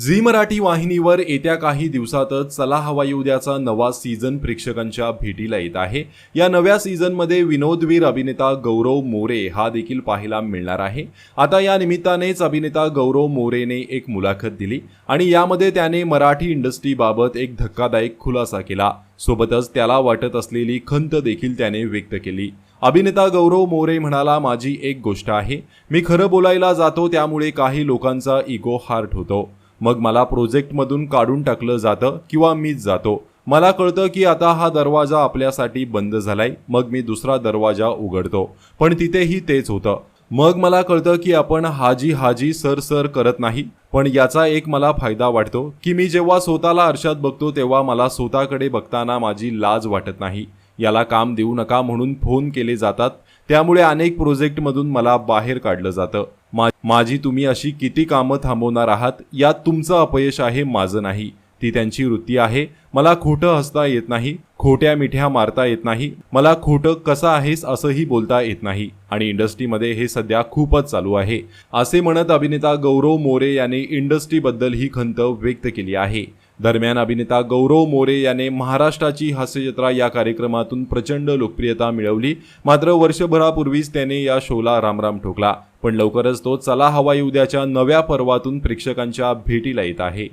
Zee Marathi वाहिनीवर येत्या काही दिवसातच चला हवाई उद्याचा नवा सीझन प्रेक्षकांच्या भेटीला येत आहे. या नव्या सीझनमध्ये विनोदवीर अभिनेता गौरव मोरे हा देखील पाहायला मिळणार आहे. आता या निमित्तानेच अभिनेता गौरव मोरेने एक मुलाखत दिली आणि यामध्ये त्याने मराठी इंडस्ट्रीबाबत एक धक्कादायक खुलासा केला. सोबतच त्याला वाटत असलेली खंत देखील त्याने व्यक्त केली. अभिनेता गौरव मोरे म्हणाला माझी एक गोष्ट आहे. मी खरं बोलायला जातो त्यामुळे काही लोकांचा इगो हार्ट होतो. मग मला प्रोजेक्टमधून काढून टाकलं जातं किंवा मीच जातो. मला कळतं की आता हा दरवाजा आपल्यासाठी बंद झालाय मग मी दुसरा दरवाजा उघडतो. पण तिथेही तेच होतं. मग मला कळतं की आपण हाजी हाजी सर सर करत नाही पण याचा एक मला फायदा वाटतो की मी जेव्हा स्वतःला आरशात बघतो तेव्हा मला स्वतःकडे बघताना माझी लाज वाटत नाही. याला काम देऊ नका म्हणून फोन केले जातात. त्यामुळे अनेक प्रोजेक्टमधून मला बाहेर काढलं जातं. मा- माझी तुम्ही अशी किती कामं थांबवणार आहात यात तुमचं अपयश आहे माझं नाही. ती त्यांची वृत्ती आहे. मला खोटं हसता येत नाही खोट्या मिठ्या मारता येत नाही मला खोटं कसं आहेस असंही बोलता येत नाही. आणि इंडस्ट्रीमध्ये हे सध्या खूपच चालू आहे. असे म्हणत अभिनेता गौरव मोरे याने इंडस्ट्रीबद्दल ही खंत व्यक्त केली आहे. दरम्यान अभिनेता गौरव मोरे याने महाराष्ट्राची हास्यजत्रा या कार्यक्रमातून प्रचंड लोकप्रियता मिळवली. मात्र वर्षभरापूर्वीच त्याने या शोला रामराम ठोकला. पण लवकरच तो चला हवाई उद्याच्या नव्या पर्वातून प्रेक्षकांच्या भेटीला येत आहे.